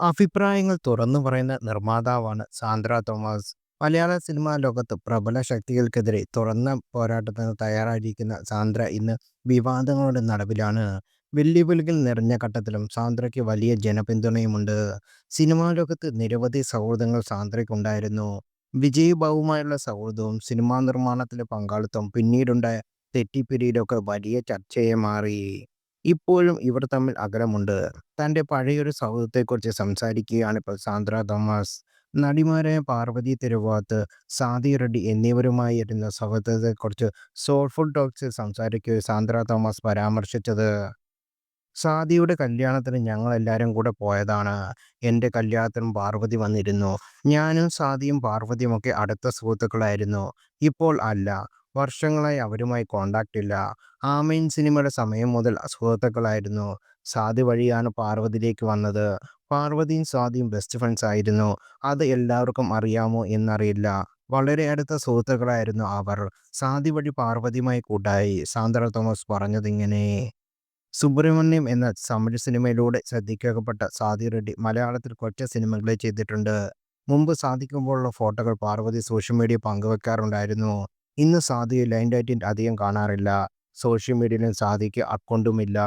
അഭിപ്രായങ്ങൾ തുറന്നു പറയുന്ന നിർമ്മാതാവാണ് സാന്ദ്ര തോമസ്. മലയാള സിനിമാ ലോകത്ത് പ്രബല ശക്തികൾക്കെതിരെ തുറന്ന പോരാട്ടത്തിന് തയ്യാറായിരിക്കുന്ന സാന്ദ്ര ഇന്ന് വിവാദങ്ങളുടെ നടുവിലാണ്. വെല്ലുവിളികൾ നിറഞ്ഞ ഘട്ടത്തിലും സാന്ദ്രയ്ക്ക് വലിയ ജനപിന്തുണയുമുണ്ട്. സിനിമാ ലോകത്ത് നിരവധി സൗഹൃദങ്ങൾ സാന്ദ്രയ്ക്കുണ്ടായിരുന്നു. വിജയ് ബാബുമായുള്ള സൗഹൃദവും സിനിമാ നിർമ്മാണത്തിലെ പങ്കാളിത്തവും പിന്നീടുണ്ടായ തെറ്റിപ്പിരിയിലൊക്കെ വലിയ ചർച്ചയായി മാറി. ഇപ്പോഴും ഇവർ തമ്മിൽ അകലമുണ്ട്. തന്റെ പഴയൊരു സൗഹൃദത്തെക്കുറിച്ച് സംസാരിക്കുകയാണ് ഇപ്പോൾ സാന്ദ്ര തോമസ്. നടിമാരായ പാർവതി തിരുവാത്ത് സാദി റെഡ്ഡി എന്നിവരുമായിരുന്ന സൗഹൃദത്തെക്കുറിച്ച് സോൾഫുൾ ടോക്സ് സംസാരിക്കുകയും സാന്ദ്ര തോമസ് പരാമർശിച്ചത്. സാദിയുടെ കല്യാണത്തിന് ഞങ്ങൾ എല്ലാവരും കൂടെ പോയതാണ്. എന്റെ കല്യാണത്തിനും പാർവതി വന്നിരുന്നു. ഞാനും സാദിയും പാർവതിയും ഒക്കെ അടുത്ത സുഹൃത്തുക്കളായിരുന്നു. ഇപ്പോൾ അല്ല. വർഷങ്ങളായി അവരുമായി കോണ്ടാക്റ്റ് ഇല്ല. ആമീൻ സിനിമയുടെ സമയം മുതൽ സുഹൃത്തുക്കളായിരുന്നു. സ്വാതി വഴിയാണ് പാർവതിയിലേക്ക് വന്നത്. പാർവതിയും സ്വാതിയും ബെസ്റ്റ് ഫ്രണ്ട്സ് ആയിരുന്നു. അത് എല്ലാവർക്കും അറിയാമോ എന്നറിയില്ല. വളരെ അടുത്ത സുഹൃത്തുക്കളായിരുന്നു അവർ. സാധി വഴി പാർവതിയുമായി കൂട്ടായി. സാന്ദ്ര തോമസ് പറഞ്ഞതിങ്ങനെ. സുബ്രഹ്മണ്യം എന്ന തമിഴ് സിനിമയിലൂടെ ശ്രദ്ധിക്കപ്പെട്ട സാധി റെഡ്ഡി മലയാളത്തിൽ കുറച്ച് സിനിമകളെ ചെയ്തിട്ടുണ്ട്. മുമ്പ് സാധിക്കുമ്പോഴുള്ള ഫോട്ടോകൾ പാർവതി സോഷ്യൽ മീഡിയ പങ്കുവെക്കാറുണ്ടായിരുന്നു. ഇന്ന് സ്വാതിയെ ലൈംലൈറ്റിൽ അധികം കാണാറില്ല. സോഷ്യൽ മീഡിയയിലും സാധിക്ക് അക്കൗണ്ടുമില്ല.